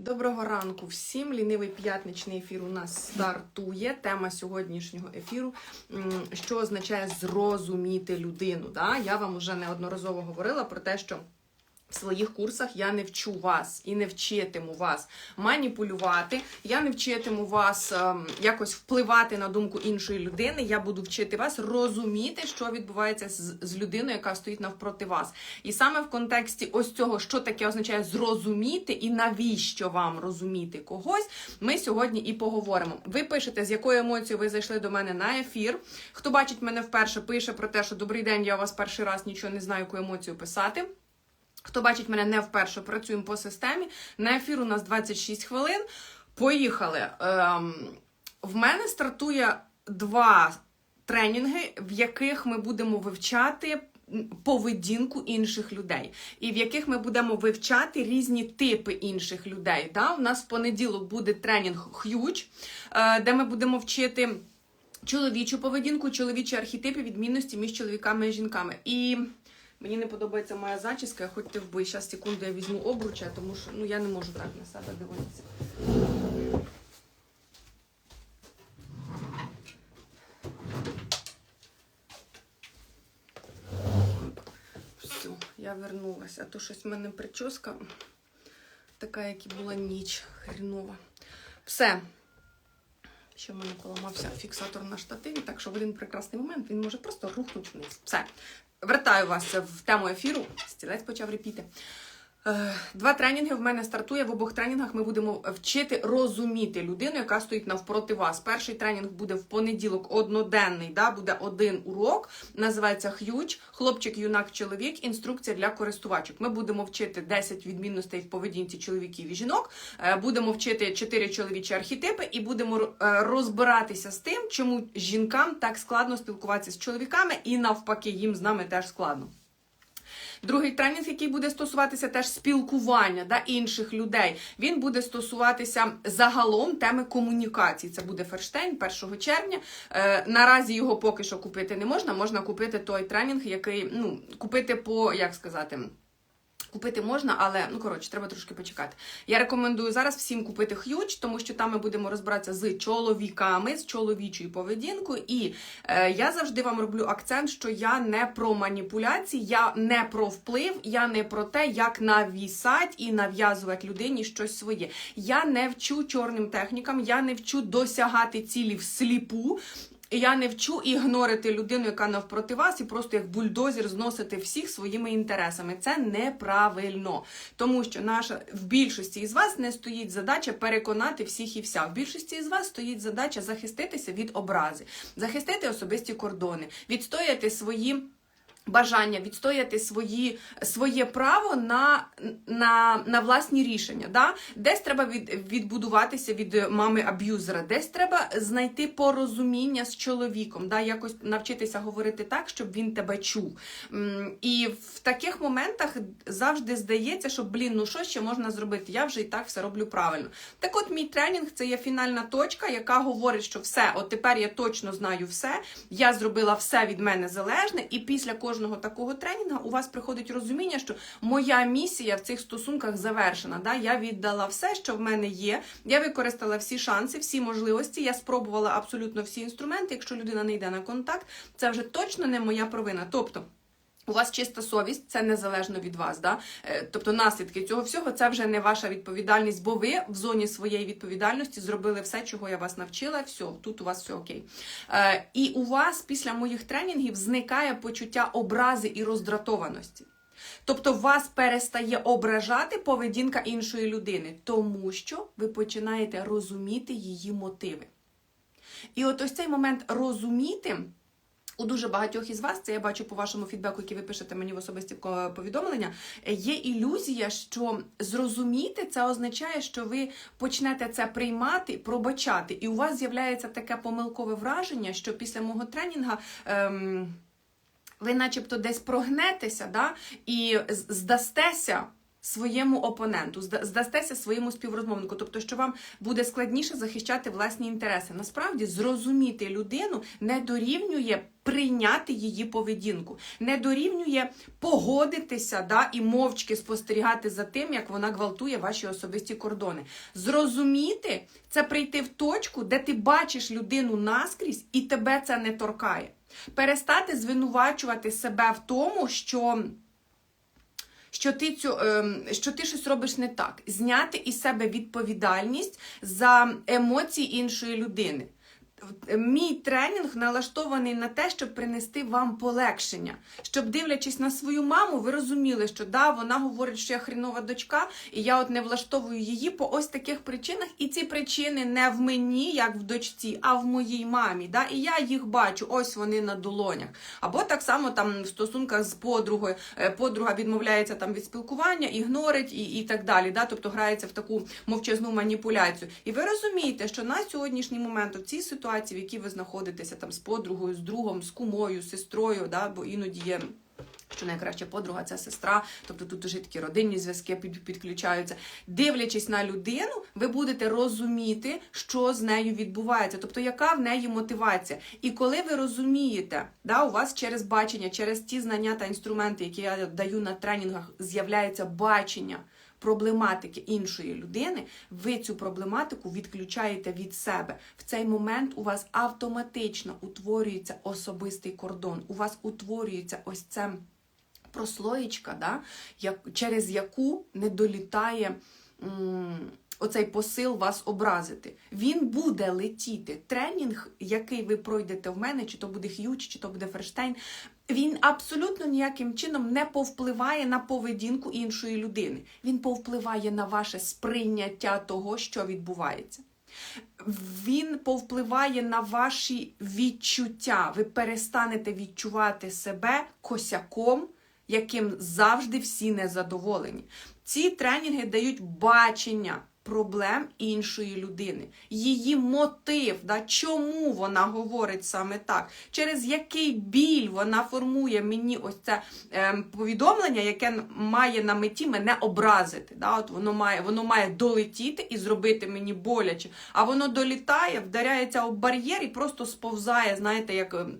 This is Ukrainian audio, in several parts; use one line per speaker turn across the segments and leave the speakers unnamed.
Доброго ранку всім. Лінивий п'ятничний ефір у нас стартує. Тема сьогоднішнього ефіру, що означає зрозуміти людину. Да? Я вам уже неодноразово говорила про те, що в своїх курсах я не вчу вас і не вчитиму вас маніпулювати. Я не вчитиму вас ем, якось впливати на думку іншої людини. Я буду вчити вас розуміти, що відбувається з, з людиною, яка стоїть навпроти вас. І саме в контексті ось цього, що таке означає зрозуміти і навіщо вам розуміти когось, ми сьогодні і поговоримо. Ви пишете, з якою емоцією ви зайшли до мене на ефір. Хто бачить мене вперше, пише про те, що добрий день, я у вас перший раз нічого не знаю, яку емоцію писати. Хто бачить мене не вперше, працюємо по системі. На ефір у нас 26 хвилин. Поїхали. Ем, в мене стартує два тренінги, в яких ми будемо вивчати поведінку інших людей, і в яких ми будемо вивчати різні типи інших людей. Да? У нас в понеділок буде тренінг Huge, е, де ми будемо вчити. Чоловічу поведінку, чоловічі архетипи, відмінності між чоловіками і жінками. І Мені не подобається моя зачіска, хоч ти вбий. Зараз секунду я візьму обруча, тому що ну, я не можу так на себе дивитися. Все, я вернулася. А то щось в мене прическа така, як і була ніч хрінова. Все. Ще в мене поламався фіксатор на штативі, так що в один прекрасний момент він може просто рухнути вниз. Все. Вертаю вас в тему ефіру. Стілець почав репіти. Е, Два тренінги в мене стартує. В обох тренінгах ми будемо вчити розуміти людину, яка стоїть навпроти вас. Перший тренінг буде в понеділок одноденний, да, буде один урок, називається Х'юч, хлопчик, юнак, чоловік, інструкція для користувачок. Ми будемо вчити 10 відмінностей в поведінці чоловіків і жінок, е, будемо вчити 4 чоловічі архетипи і будемо е, розбиратися з тим, чому жінкам так складно спілкуватися з чоловіками, і навпаки, їм з нами теж складно. Другий тренінг, який буде стосуватися теж спілкування да, інших людей, він буде стосуватися загалом теми комунікації. Це буде Ферштейн 1 червня. Е, наразі його поки що купити не можна. Можна купити той тренінг, який ну, купити по як сказати. Купити можна, але ну коротше, треба трошки почекати. Я рекомендую зараз всім купити х'юч, тому що там ми будемо розбиратися з чоловіками, з чоловічою поведінкою. І е, я завжди вам роблю акцент, що я не про маніпуляції, я не про вплив, я не про те, як навісати і нав'язувати людині щось своє. Я не вчу чорним технікам, я не вчу досягати цілі всліпу. І я не вчу ігнорити людину, яка навпроти вас, і просто як бульдозір зносити всіх своїми інтересами. Це неправильно. Тому що наша в більшості із вас не стоїть задача переконати всіх і вся. В більшості із вас стоїть задача захиститися від образи, захистити особисті кордони, відстояти свої. Бажання відстояти свої, своє право на на, на власні рішення. Да? Десь треба від, відбудуватися від мами аб'юзера, десь треба знайти порозуміння з чоловіком, да? якось навчитися говорити так, щоб він тебе чув. І в таких моментах завжди здається, що блін, ну що ще можна зробити? Я вже і так все роблю правильно. Так от мій тренінг це є фінальна точка, яка говорить, що все, от тепер я точно знаю все, я зробила все від мене залежне, і після кожного такого тренінгу у вас приходить розуміння, що моя місія в цих стосунках завершена. Да? Я віддала все, що в мене є. Я використала всі шанси, всі можливості. Я спробувала абсолютно всі інструменти. Якщо людина не йде на контакт, це вже точно не моя провина. Тобто. У вас чиста совість, це незалежно від вас. Да? Е, Тобто наслідки цього всього це вже не ваша відповідальність, бо ви в зоні своєї відповідальності зробили все, чого я вас навчила. Все, тут у вас все окей. Е, І у вас після моїх тренінгів зникає почуття образи і роздратованості. Тобто вас перестає ображати поведінка іншої людини, тому що ви починаєте розуміти її мотиви. І от ось цей момент розуміти. У дуже багатьох із вас, це я бачу по вашому фідбеку, який ви пишете мені в особисті повідомлення, є ілюзія, що зрозуміти це означає, що ви почнете це приймати, пробачати. І у вас з'являється таке помилкове враження, що після мого тренінга. Ем, ви начебто десь прогнетеся да, і здастеся своєму опоненту, зда- здастеся своєму співрозмовнику, тобто, що вам буде складніше захищати власні інтереси. Насправді, зрозуміти людину не дорівнює прийняти її поведінку, не дорівнює погодитися да, і мовчки спостерігати за тим, як вона гвалтує ваші особисті кордони. Зрозуміти це прийти в точку, де ти бачиш людину наскрізь і тебе це не торкає. Перестати звинувачувати себе в тому, що що ти цю, ем, що ти щось робиш не так, зняти із себе відповідальність за емоції іншої людини. Мій тренінг налаштований на те, щоб принести вам полегшення, щоб, дивлячись на свою маму, ви розуміли, що да, вона говорить, що я хрінова дочка, і я от не влаштовую її по ось таких причинах. І ці причини не в мені, як в дочці, а в моїй мамі. Да? І я їх бачу, ось вони на долонях. Або так само там в стосунках з подругою. Е, Подруга відмовляється там від спілкування, ігнорить і, і так далі. Да? Тобто грається в таку мовчазну маніпуляцію. І ви розумієте, що на сьогоднішній момент в цій ситуації, в якій ви знаходитеся там з подругою, з другом, з кумою, з сестрою, да? бо іноді є. Що найкраща подруга це сестра, тобто тут дуже такі родинні зв'язки під- підключаються. Дивлячись на людину, ви будете розуміти, що з нею відбувається, тобто яка в неї мотивація. І коли ви розумієте, да, у вас через бачення, через ті знання та інструменти, які я даю на тренінгах, з'являється бачення проблематики іншої людини, ви цю проблематику відключаєте від себе. В цей момент у вас автоматично утворюється особистий кордон. У вас утворюється ось це прослоєчка, да, як, через яку не долітає. м, Оцей посил вас образити. Він буде летіти. Тренінг, який ви пройдете в мене, чи то буде Х'юч, чи то буде Ферштейн, він абсолютно ніяким чином не повпливає на поведінку іншої людини. Він повпливає на ваше сприйняття того, що відбувається. Він повпливає на ваші відчуття. Ви перестанете відчувати себе косяком, яким завжди всі незадоволені. Ці тренінги дають бачення проблем іншої людини, її мотив, да, чому вона говорить саме так, через який біль вона формує мені ось це ем, повідомлення, яке має на меті мене образити. Да, от воно має, воно має долетіти і зробити мені боляче. А воно долітає, вдаряється об бар'єр і просто сповзає, знаєте, як. ем,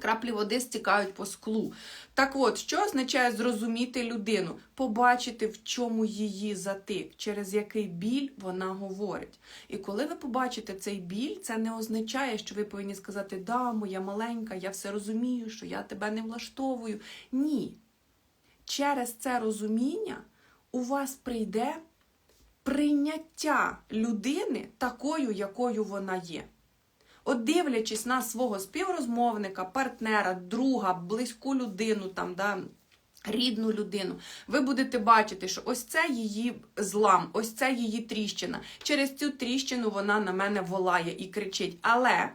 Краплі води стікають по склу. Так от, що означає зрозуміти людину? Побачити, в чому її затик, через який біль вона говорить. І коли ви побачите цей біль, це не означає, що ви повинні сказати, да, моя маленька, я все розумію, що я тебе не влаштовую. Ні. Через це розуміння у вас прийде прийняття людини такою, якою вона є. От дивлячись на свого співрозмовника, партнера, друга, близьку людину, там, да, рідну людину, ви будете бачити, що ось це її злам, ось це її тріщина. Через цю тріщину вона на мене волає і кричить. Але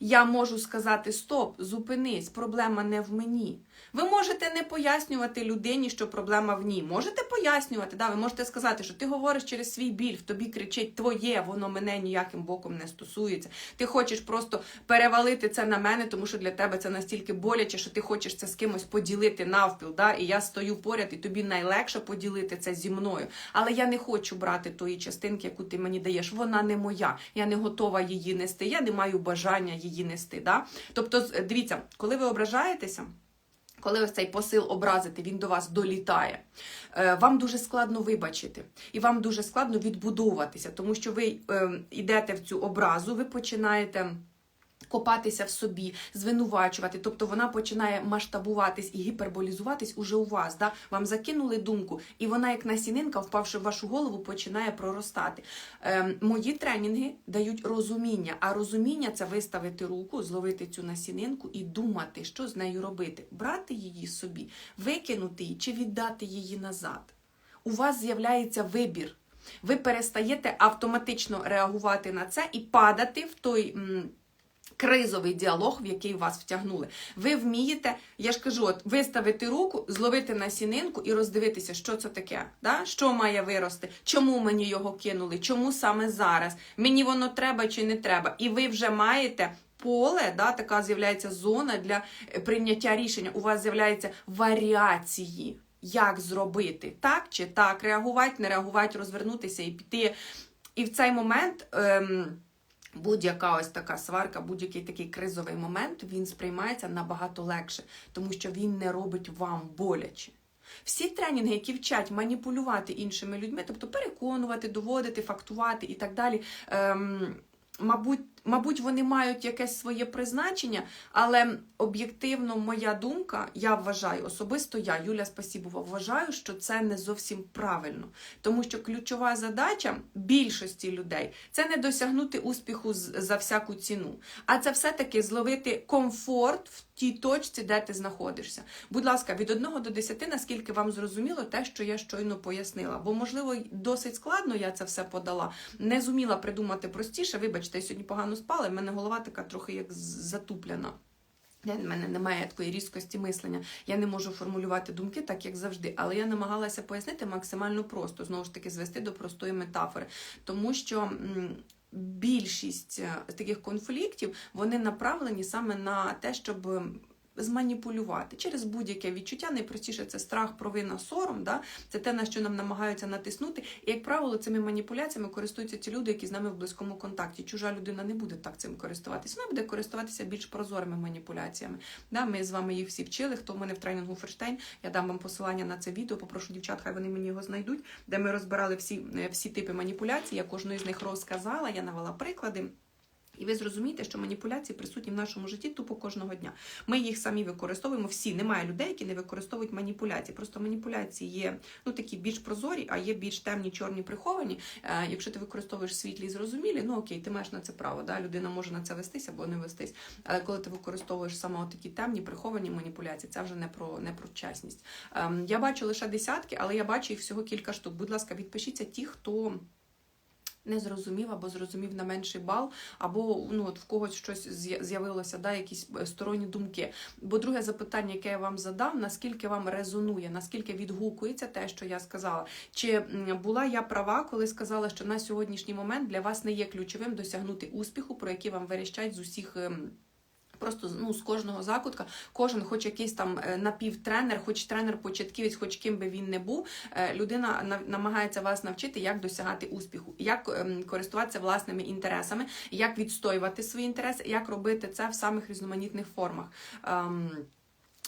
я можу сказати: стоп, зупинись, проблема не в мені. Ви можете не пояснювати людині, що проблема в ній. Можете пояснювати, да, ви можете сказати, що ти говориш через свій біль, в тобі кричить твоє, воно мене ніяким боком не стосується. Ти хочеш просто перевалити це на мене, тому що для тебе це настільки боляче, що ти хочеш це з кимось поділити навпіл. Да? І я стою поряд, і тобі найлегше поділити це зі мною. Але я не хочу брати тої частинки, яку ти мені даєш. Вона не моя. Я не готова її нести. Я не маю бажання її нести. Да? Тобто, дивіться, коли ви ображаєтеся. Коли ось цей посил образити, він до вас долітає, е, вам дуже складно вибачити, і вам дуже складно відбудовуватися, тому що ви е, йдете в цю образу, ви починаєте. Копатися в собі, звинувачувати, тобто вона починає масштабуватись і гіперболізуватись уже у вас. Да? Вам закинули думку, і вона, як насінинка, впавши в вашу голову, починає проростати. Ем, мої тренінги дають розуміння, а розуміння це виставити руку, зловити цю насінинку і думати, що з нею робити, брати її собі, викинути її чи віддати її назад. У вас з'являється вибір. Ви перестаєте автоматично реагувати на це і падати в той. Кризовий діалог, в який вас втягнули. Ви вмієте, я ж кажу, от виставити руку, зловити насінинку і роздивитися, що це таке, да? що має вирости, чому мені його кинули, чому саме зараз, мені воно треба чи не треба. І ви вже маєте поле, да, така з'являється зона для е, прийняття рішення. У вас з'являються варіації. як зробити так чи так, реагувати, не реагувати, розвернутися і піти. І в цей момент. Ем, Будь-яка ось така сварка, будь-який такий кризовий момент, він сприймається набагато легше, тому що він не робить вам боляче. Всі тренінги, які вчать маніпулювати іншими людьми, тобто переконувати, доводити, фактувати і так далі. Ем, мабуть, мабуть, вони мають якесь своє призначення, але об'єктивно, моя думка, я вважаю, особисто я, Юля Спасібова, вважаю, що це не зовсім правильно. Тому що ключова задача більшості людей це не досягнути успіху за всяку ціну, а це все-таки зловити комфорт в тій точці, де ти знаходишся. Будь ласка, від 1 до 10, наскільки вам зрозуміло те, що я щойно пояснила. Бо, можливо, досить складно я це все подала. Не зуміла придумати простіше. Вибачте, я сьогодні погано спала, і в мене голова така трохи як затуплена. В мене немає такої різкості мислення. Я не можу формулювати думки так, як завжди. Але я намагалася пояснити максимально просто, знову ж таки, звести до простої метафори. Тому що більшість е, таких конфліктів вони направлені саме на те, щоб. Зманіпулювати через будь-яке відчуття. Найпростіше це страх, провина, сором. Да? Це те, на що нам намагаються натиснути. І, як правило, цими маніпуляціями користуються ті люди, які з нами в близькому контакті. Чужа людина не буде так цим користуватися. Вона буде користуватися більш прозорими маніпуляціями. Да, ми з вами їх всі вчили. Хто в мене в тренінгу Ферштейн, я дам вам посилання на це відео. Попрошу дівчат, хай вони мені його знайдуть, де ми розбирали всі, е, всі типи маніпуляцій. Я кожну з них розказала, я навела приклади. І ви зрозумієте, що маніпуляції присутні в нашому житті тупо кожного дня. Ми їх самі використовуємо. Всі немає людей, які не використовують маніпуляції. Просто маніпуляції є ну такі більш прозорі, а є більш темні, чорні, приховані. Е, якщо ти використовуєш світлі і зрозумілі, ну окей, ти маєш на це право. Да? Людина може на це вестись або не вестись. Але коли ти використовуєш саме такі темні, приховані маніпуляції, це вже не про не про чесність. Ем, я бачу лише десятки, але я бачу їх всього кілька штук. Будь ласка, відпишіться ті, хто не зрозумів або зрозумів на менший бал, або ну от в когось щось з'явилося, да, якісь е, сторонні думки. Бо друге запитання, яке я вам задам, наскільки вам резонує, наскільки відгукується те, що я сказала, чи була я права, коли сказала, що на сьогоднішній момент для вас не є ключовим досягнути успіху, про який вам верещать з усіх. Просто ну, з кожного закутка, кожен, хоч якийсь там е, напівтренер, хоч тренер-початківець, хоч ким би він не був, е, людина намагається вас навчити, як досягати успіху, як ем, користуватися власними інтересами, як відстоювати свої інтереси, як робити це в самих різноманітних формах. Ем,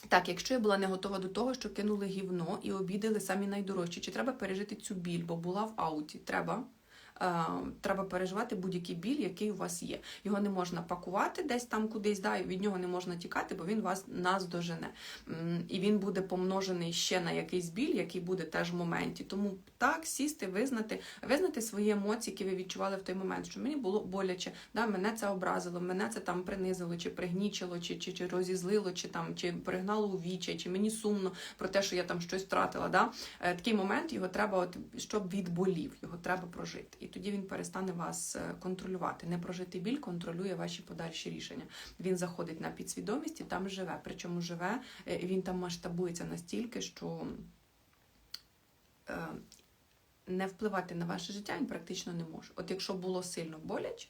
так, якщо я була не готова до того, що кинули гівно і обідали самі найдорожчі, чи треба пережити цю біль, бо була в ауті? Треба. Е, Треба переживати будь-який біль, який у вас є. Його не можна пакувати десь там кудись, да, від нього не можна тікати, бо він вас наздожене. І він буде помножений ще на якийсь біль, який буде теж в моменті. Тому так, сісти, визнати, визнати свої емоції, які ви відчували в той момент, що мені було боляче, да, мене це образило, мене це там принизило, чи пригнічило, чи, чи, чи розізлило, чи там чи пригнало у вічі, чи мені сумно про те, що я там щось втратила. Да? Е, Такий момент його треба, от, щоб відболів, його треба прожити. І тоді він перестане вас е, контролювати. Не прожитий біль контролює ваші подальші рішення. Він заходить на підсвідомість і там живе. Причому живе, е, він там масштабується настільки, що е, не впливати на ваше життя він практично не може. От якщо було сильно боляче,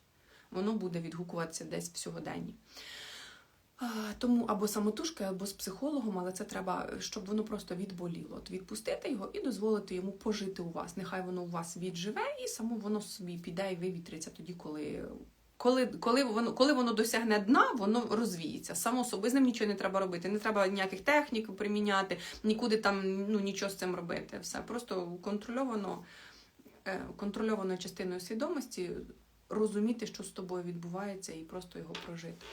воно буде відгукуватися десь в сьогоденні. Тому або самотужки, або з психологом, але це треба, щоб воно просто відболіло. От відпустити його і дозволити йому пожити у вас. Нехай воно у вас відживе, і само воно собі піде і вивітриться тоді, коли. Коли, коли, воно, коли воно досягне дна, воно розвіється. Само собою з ним нічого не треба робити. Не треба ніяких технік приміняти, нікуди там ну, нічого з цим робити. Все просто контрольовано, е, контрольованою частиною свідомості розуміти, що з тобою відбувається, і просто його прожити.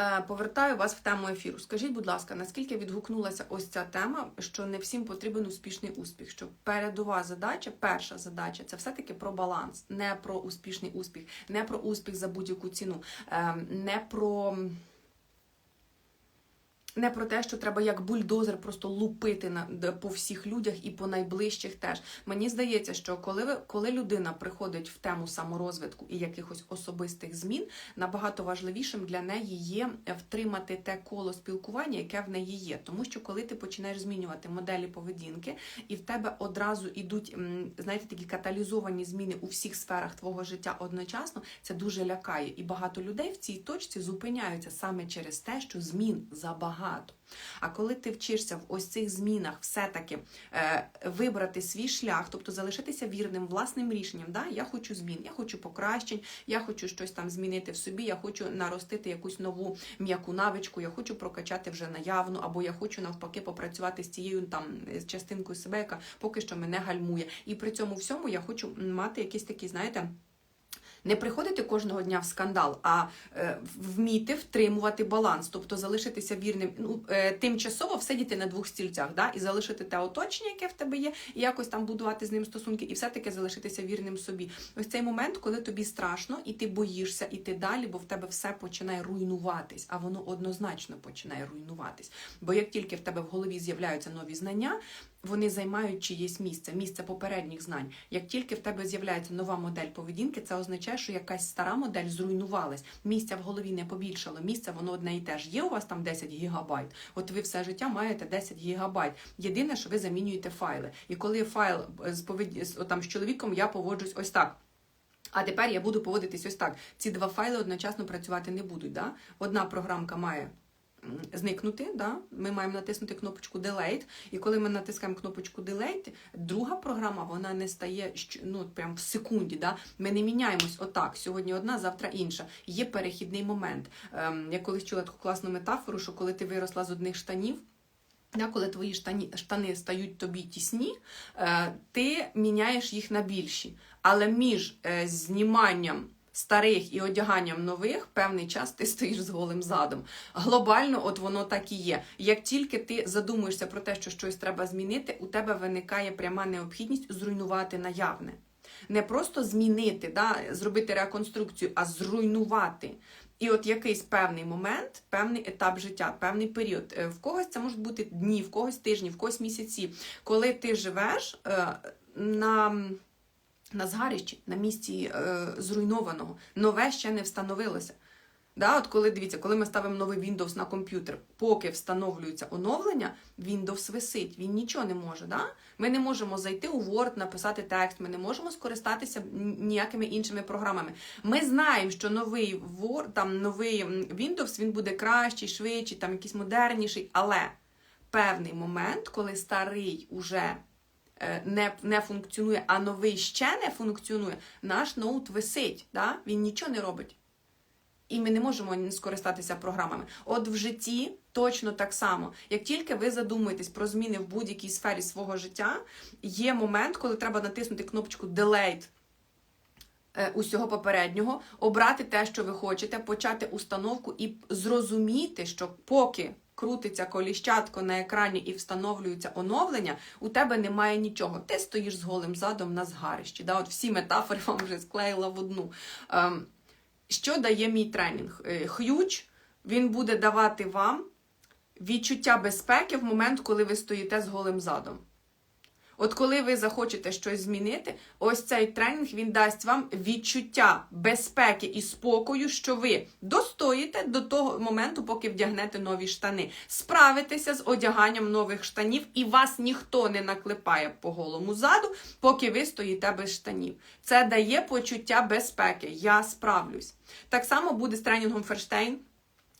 Е, Повертаю вас в тему ефіру. Скажіть, будь ласка, наскільки відгукнулася ось ця тема, що не всім потрібен успішний успіх? Що передова задача, перша задача це все-таки про баланс, не про успішний успіх, не про успіх за будь-яку ціну, е, не про. Не про те, що треба як бульдозер просто лупити на по всіх людях і по найближчих теж. Мені здається, що коли ви коли людина приходить в тему саморозвитку і якихось особистих змін, набагато важливішим для неї є втримати те коло спілкування, яке в неї є. Тому що коли ти починаєш змінювати моделі поведінки, і в тебе одразу йдуть, знаєте, такі каталізовані зміни у всіх сферах твого життя одночасно, це дуже лякає. І багато людей в цій точці зупиняються саме через те, що змін забагато. Багато. А коли ти вчишся в ось цих змінах все-таки е, вибрати свій шлях, тобто залишитися вірним власним рішенням, да? я хочу змін, я хочу покращень, я хочу щось там змінити в собі, я хочу наростити якусь нову м'яку навичку, я хочу прокачати вже наявну, або я хочу навпаки попрацювати з цією там частинкою себе, яка поки що мене гальмує. І при цьому всьому я хочу мати якісь такі, знаєте. Не приходити кожного дня в скандал, а е, вміти втримувати баланс, тобто залишитися вірним, ну е, тимчасово всидіти на двох стільцях, да, і залишити те оточення, яке в тебе є, і якось там будувати з ним стосунки, і все-таки залишитися вірним собі. Ось цей момент, коли тобі страшно, і ти боїшся іти далі, бо в тебе все починає руйнуватись, а воно однозначно починає руйнуватись. Бо як тільки в тебе в голові з'являються нові знання, вони займають чиєсь місце, місце попередніх знань. Як тільки в тебе з'являється нова модель поведінки, це означає, що якась стара модель зруйнувалась. Місця в голові не побільшало. Місце воно одне і те ж. Є у вас там 10 гігабайт. От ви все життя маєте 10 гігабайт. Єдине, що ви замінюєте файли. І коли файл з поведі... там з чоловіком я поводжусь ось так. А тепер я буду поводитись ось так. Ці два файли одночасно працювати не будуть. Да? Одна програмка має зникнути. Да? Ми маємо натиснути кнопочку Delete, і коли ми натискаємо кнопочку Delete, друга програма вона не стає ну, прям в секунді. Да? Ми не міняємось отак. Сьогодні одна, завтра інша. Є перехідний момент. Ем, я колись чула таку класну метафору, що коли ти виросла з одних штанів. Да, коли твої штані, штани стають тобі тісні, е, ти міняєш їх на більші. Але між е, зніманням старих і одяганням нових певний час ти стоїш з голим задом. Глобально, от воно так і є. Як тільки ти задумуєшся про те, що щось треба змінити, у тебе виникає пряма необхідність зруйнувати наявне. Не просто змінити, да, зробити реконструкцію, а зруйнувати. І от якийсь певний момент, певний етап життя, певний період. Е, В когось це можуть бути дні, в когось тижні, в когось місяці, коли ти живеш е, на, на згарищі, на місці е, зруйнованого, нове ще не встановилося. Да, от коли дивіться, коли ми ставимо новий Windows на комп'ютер, поки встановлюється оновлення, Windows висить, він нічого не може. Да? Ми не можемо зайти у Word, написати текст, ми не можемо скористатися ніякими іншими програмами. Ми знаємо, що новий Word, там новий Windows він буде кращий, швидший, там якийсь модерніший, але певний момент, коли старий уже не, не функціонує, а новий ще не функціонує, наш ноут висить, да? він нічого не робить. І ми не можемо скористатися програмами. От в житті точно так само. Як тільки ви задумуєтесь про зміни в будь-якій сфері свого життя, є момент, коли треба натиснути кнопочку Delete е, усього попереднього, обрати те, що ви хочете, почати установку і зрозуміти, що поки крутиться коліщатко на екрані і встановлюється оновлення, у тебе немає нічого. Ти стоїш з голим задом на згарищі. Да? От всі метафори вам вже склеїла в одну. Ем, що дає мій тренінг? Е, Х'юч, він буде давати вам відчуття безпеки в момент, коли ви стоїте з голим задом. От коли ви захочете щось змінити, ось цей тренінг він дасть вам відчуття безпеки і спокою, що ви достоїте до того моменту, поки вдягнете нові штани. Справитеся з одяганням нових штанів, і вас ніхто не наклепає по голому заду, поки ви стоїте без штанів. Це дає почуття безпеки. Я справлюсь. Так само буде з тренінгом Ферштейн.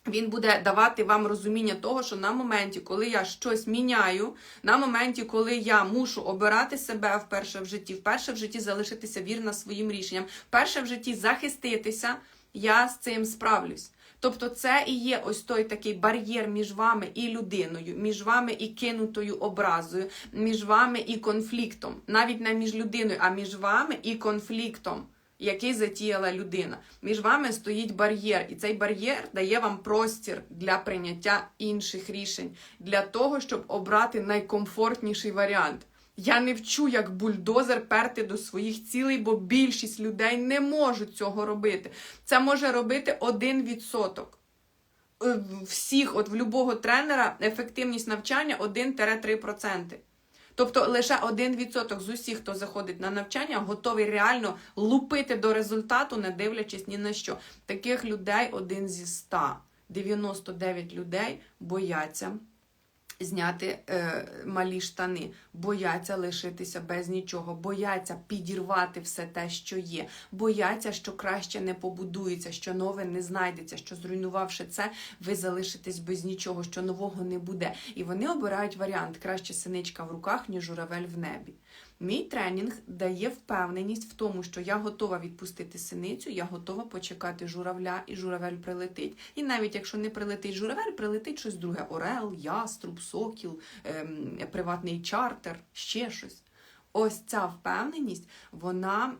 Він буде давати вам розуміння того, що на моменті, коли я щось міняю, на моменті, коли я мушу обирати себе вперше в житті, вперше в житті залишитися вірна своїм рішенням, вперше в житті захиститися, я з цим справлюсь. Тобто, це і є ось той такий бар'єр між вами і людиною, між вами і кинутою образою, між вами і конфліктом. Навіть не між людиною, а між вами і конфліктом який затіяла людина. Між вами стоїть бар'єр, і цей бар'єр дає вам простір для прийняття інших рішень, для того, щоб обрати найкомфортніший варіант. Я не вчу, як бульдозер перти до своїх цілей, бо більшість людей не можуть цього робити. Це може робити один відсоток. Е, Всіх, от в любого тренера, ефективність навчання 1-3%. Тобто лише 1% з усіх, хто заходить на навчання, готовий реально лупити до результату, не дивлячись ні на що. Таких людей один зі 100. 99 людей бояться Зняти е, малі штани, бояться лишитися без нічого, бояться підірвати все те, що є, бояться, що краще не побудується, що нове не знайдеться, що зруйнувавши це, ви залишитесь без нічого, що нового не буде. І вони обирають варіант краще синичка в руках, ніж журавель в небі. Мій тренінг дає впевненість в тому, що я готова відпустити синицю, я готова почекати журавля, і журавель прилетить. І навіть якщо не прилетить журавель, прилетить щось друге: орел, яструб, сокіл, ем, приватний чартер, ще щось. Ось ця впевненість, вона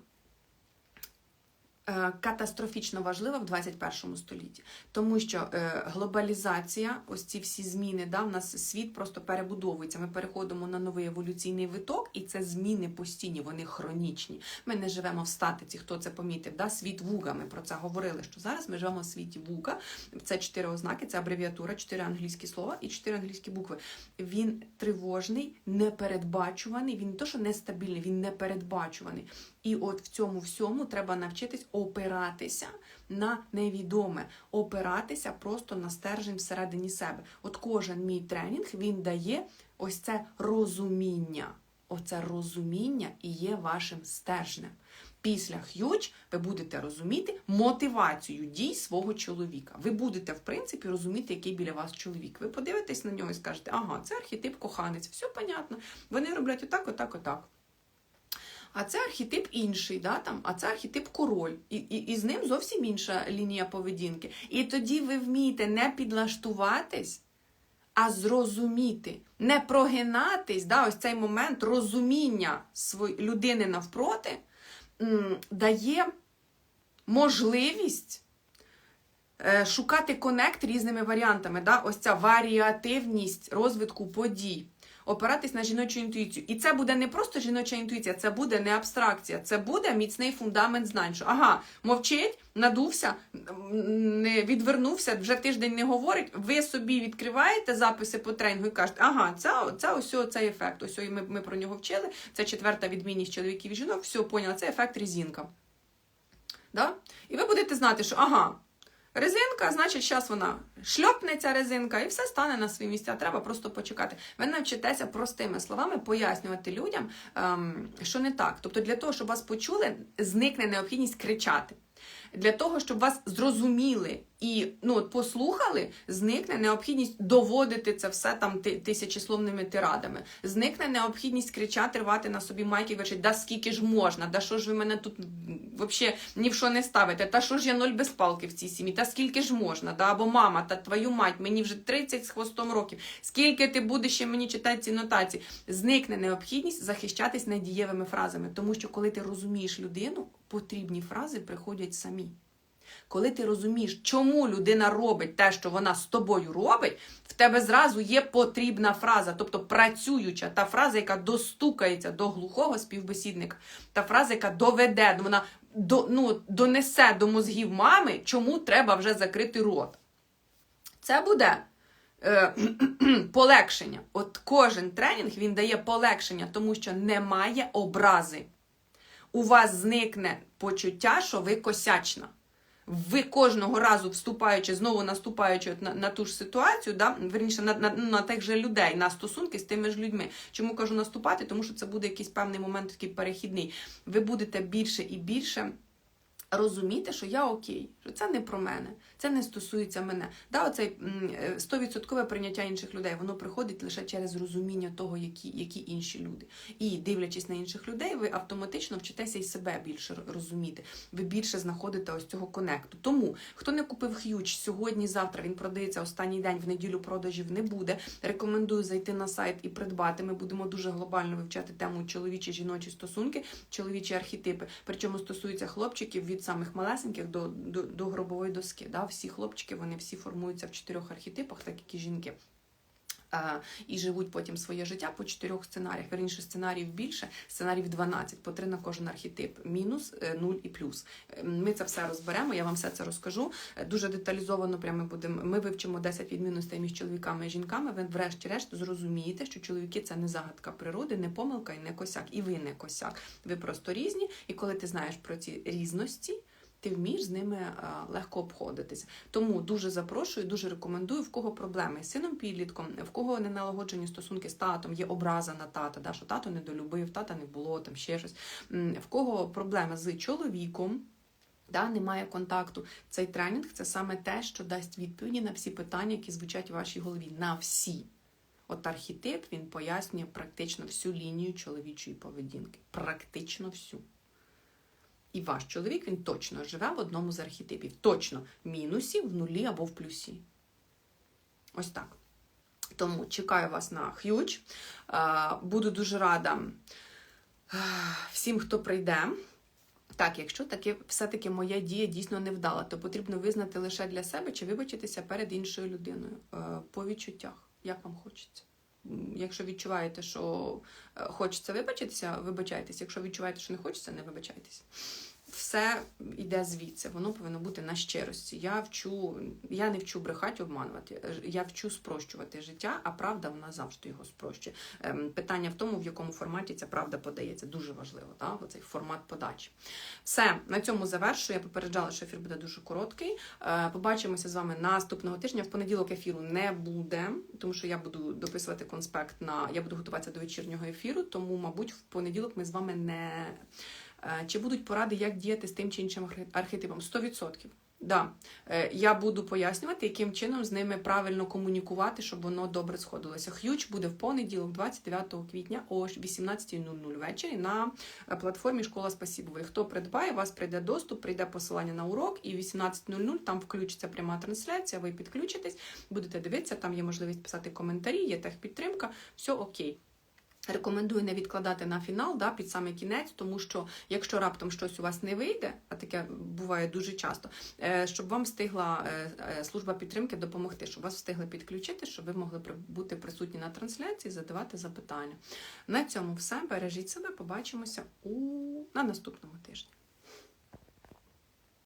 катастрофічно важлива в 21 столітті, тому що е, глобалізація, ось ці всі зміни, да, в нас світ просто перебудовується. Ми переходимо на новий еволюційний виток, і це зміни постійні, вони хронічні. Ми не живемо в статиці, хто це помітив. Да? Світ вуга. Ми про це говорили. Що зараз ми живемо в світі вуга. Це чотири ознаки, це абревіатура, чотири англійські слова і чотири англійські букви. Він тривожний, непередбачуваний. Він не то, що нестабільний, він непередбачуваний. І от в цьому всьому треба навчитись опиратися на невідоме, опиратися просто на стержень всередині себе. От кожен мій тренінг він дає ось це розуміння. Оце розуміння і є вашим стержнем. Після х'юч ви будете розуміти мотивацію дій свого чоловіка. Ви будете, в принципі, розуміти, який біля вас чоловік. Ви подивитесь на нього і скажете, ага, це архетип коханець, все понятно. Вони роблять отак, отак, отак. А це архетип інший, да, там, а це архетип король. І, і, і з ним зовсім інша лінія поведінки. І тоді ви вмієте не підлаштуватись, а зрозуміти, не прогинатись, да, ось цей момент розуміння свої, людини навпроти м, дає можливість е, шукати конект різними варіантами. Да? Ось ця варіативність розвитку подій. Опиратись на жіночу інтуїцію. І це буде не просто жіноча інтуїція, це буде не абстракція, це буде міцний фундамент знань. Що ага, мовчить, надувся, не відвернувся, вже тиждень не говорить. Ви собі відкриваєте записи по тренінгу і кажете, ага, це, це ось цей ефект. Ось ми, ми про нього вчили. Це четверта відмінність чоловіків і жінок. Все, поняла, це ефект резинка. Да? І ви будете знати, що ага, резинка, значить, зараз вона шльопне ця резинка і все стане на свої місця. Треба просто почекати. Ви навчитеся простими словами пояснювати людям, ем, що не так. Тобто, для того, щоб вас почули, зникне необхідність кричати. Для того, щоб вас зрозуміли і ну, от послухали, зникне необхідність доводити це все там ти- тисячесловними тирадами. Зникне необхідність кричати, рвати на собі майки, кричати, да скільки ж можна, да що ж ви мене тут взагалі ні в що не ставите, та що ж я ноль без палки в цій сім'ї, та скільки ж можна, да? або мама, та твою мать, мені вже 30 з хвостом років, скільки ти будеш ще мені читати ці нотації. Зникне необхідність захищатись недієвими фразами, тому що коли ти розумієш людину, потрібні фрази приходять самі. Коли ти розумієш, чому людина робить те, що вона з тобою робить, в тебе зразу є потрібна фраза, тобто працююча та фраза, яка достукається до глухого співбесідника, та фраза, яка доведе, вона до, ну, донесе до мозгів мами, чому треба вже закрити рот. Це буде е, полегшення. От кожен тренінг він дає полегшення, тому що немає образи. У вас зникне почуття, що ви косячна. Ви кожного разу вступаючи, знову наступаючи на, на ту ж ситуацію, да, верніше на, на, на тих же людей, на стосунки з тими ж людьми. Чому кажу наступати? Тому що це буде якийсь певний момент такий перехідний. Ви будете більше і більше розуміти, що я окей, що це не про мене, це не стосується мене. Да, оцей м, е, 100% прийняття інших людей, воно приходить лише через розуміння того, які, які інші люди. І дивлячись на інших людей, ви автоматично вчитеся і себе більше розуміти. Ви більше знаходите ось цього конекту. Тому хто не купив х'юч сьогодні, завтра він продається останній день в неділю продажів не буде. Рекомендую зайти на сайт і придбати. Ми будемо дуже глобально вивчати тему чоловічі жіночі стосунки, чоловічі архетипи. Причому стосується хлопчиків від самих малесеньких до, до, до гробової доски. Да? Всі хлопчики вони всі формуються в чотирьох архетипах, так як і жінки. А, і живуть потім своє життя по чотирьох сценаріях. Верніше сценаріїв більше, сценаріїв 12, по три на кожен архетип. Мінус, е, нуль і плюс. Е, Ми це все розберемо, я вам все це розкажу. Е, Дуже деталізовано прямо будемо. Ми вивчимо 10 відмінностей між чоловіками і жінками. Ви врешті-решт зрозумієте, що чоловіки це не загадка природи, не помилка і не косяк. І ви не косяк. Ви просто різні. І коли ти знаєш про ці різності. Ти вмієш з ними е, легко обходитися. Тому дуже запрошую, дуже рекомендую, в кого проблеми з сином підлітком, в кого не налагоджені стосунки з татом, є образа на тата, да, що тато недолюбив, тата не було, там ще щось. В кого проблеми з чоловіком. Да, немає контакту. Цей тренінг це саме те, що дасть відповіді на всі питання, які звучать у вашій голові. На всі. От архетип він пояснює практично всю лінію чоловічої поведінки. Практично всю. І ваш чоловік він точно живе в одному з архетипів. Точно в мінусі, в нулі або в плюсі. Ось так. Тому чекаю вас на х'юч. Е, Буду дуже рада е, всім, хто прийде. Так, якщо таки все-таки моя дія дійсно не вдала, то потрібно визнати лише для себе чи вибачитися перед іншою людиною е, по відчуттях, як вам хочеться. Якщо відчуваєте, що е, хочеться вибачитися, вибачайтеся. Якщо відчуваєте, що не хочеться, не вибачайтеся. Все йде звідси, воно повинно бути на щирості. Я вчу, я не вчу брехати, обманувати. Я вчу спрощувати життя, а правда вона завжди його спрощує. Ем, Питання в тому, в якому форматі ця правда подається. Дуже важливо, так? Оцей формат подачі. Все, на цьому завершую. Я попереджала, що ефір буде дуже короткий. Е, Побачимося з вами наступного тижня. В понеділок ефіру не буде, тому що я буду дописувати конспект на я буду готуватися до вечірнього ефіру. Тому, мабуть, в понеділок ми з вами не. Е, Чи будуть поради, як діяти з тим чи іншим архетипом? 100%. Да. Е, Я буду пояснювати, яким чином з ними правильно комунікувати, щоб воно добре сходилося. Х'юч буде в понеділок, 29 квітня о 18.00 ввечері на е, платформі Школа Спасібової. Хто придбає, у вас прийде доступ, прийде посилання на урок, і в 18.00 там включиться пряма трансляція. Ви підключитесь, будете дивитися. Там є можливість писати коментарі, є техпідтримка. Все окей. Рекомендую не відкладати на фінал да, під самий кінець, тому що якщо раптом щось у вас не вийде, а таке буває дуже часто, е, щоб вам встигла е, е, служба підтримки допомогти, щоб вас встигли підключити, щоб ви могли бути присутні на трансляції, задавати запитання. На цьому все. Бережіть себе, побачимося у... на наступному тижні.